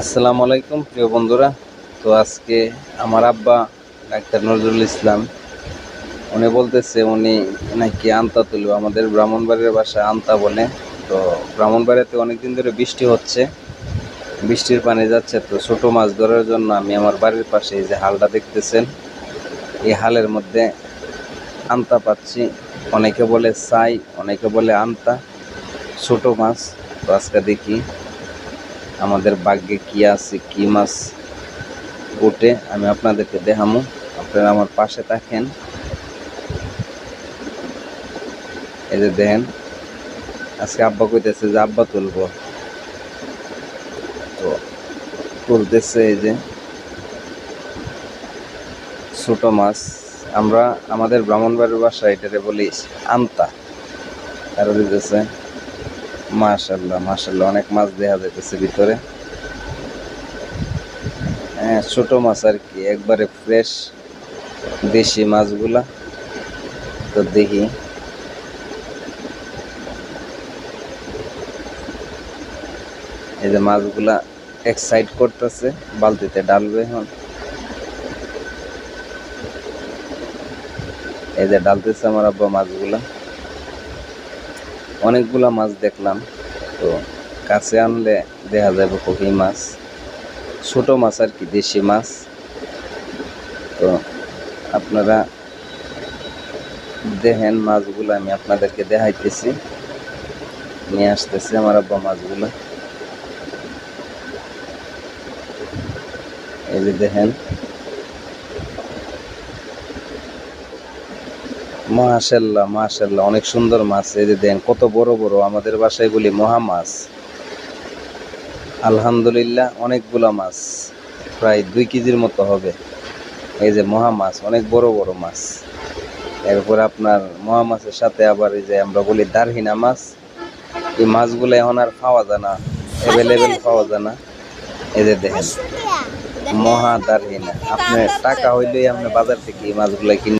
আসসালামু আলাইকুম, প্রিয় বন্ধুরা। তো আজকে আমার আব্বা ডাক্তার নজরুল ইসলাম, উনি বলতেছে, উনি নাকি আন্তা তুলব, আমাদের ব্রাহ্মণবাড়ির বাসায় আন্তা বলে তো ব্রাহ্মণবাড়িতে অনেকদিন ধরে বৃষ্টি হচ্ছে, বৃষ্টির পানি যাচ্ছে, তো ছোটো মাছ ধরার জন্য আমি আমার বাড়ির পাশে এই যে হালটা দেখতেছেন, এই হালের মধ্যে আন্তা পাচ্ছি। অনেকে বলে সাই, অনেকে বলে আন্তা, ছোটো মাছ। তো আজকে দেখি। আমাদের ভাগ্যে কি আছে, কি মাছ ওঠে, আমি আপনাদেরকে দেখামু। আপনারা আমার পাশে থাকেন। এই যে দেখেন, আজকে আব্বা কইতেছে যে আব্বা তুলবো। তো তুলতেছে এই যে ছোট মাছ। আমরা, আমাদের ব্রাহ্মণবাড়ির বাসা এটারে বলি আমতা আর দিতেছে। মাশাল্লাহ মাশাল্লাহ অনেক মাছ দেখা যাইতেছে ভিতরে। হ্যাঁ ছোট মাছ আর কি, একবারে ফ্রেশ দেশি মাছগুলা। তো দেখি। এই যে মাছগুলা এক সাইড করতেছে, বালতিতে ডালবে এখন। এই যে ডালতেছে আমার আব্বা মাছগুলা। অনেকগুলা মাছ দেখলাম। তো কাছে আনলে দেখা যাবে কফি মাছ, ছোট মাছ আর কি, দেশি মাছ। তো আপনারা দেখেন মাছগুলো আমি আপনাদেরকে দেখাইতেছি। নিয়ে আসতেছি আমার আব্বা মাছগুলো। এই যে দেখেন মাশাল্লাহ মাশাল্লাহ অনেক সুন্দর মাছ। এই যে দেন, কত বড় বড়, আমাদের বাসায় বলি মহা মাছ। আলহামদুলিল্লাহ, অনেকগুলা মাছ। প্রায় দুই কেজির মতো হবে। এই যে মহা মাছ, অনেক বড় বড় মাছ। এরপর আপনার মহা মাছের সাথে আবার এই যে আমরা বলি দারহিনা মাছ। এই মাছগুলো এখন আর পাওয়া যায় না অ্যাভেলেবেল পাওয়া যায় না। এই যে দেখেন, মহা দারহিনা। আপনি টাকা হইলেই আপনি বাজার থেকে এই মাছগুলো কিনে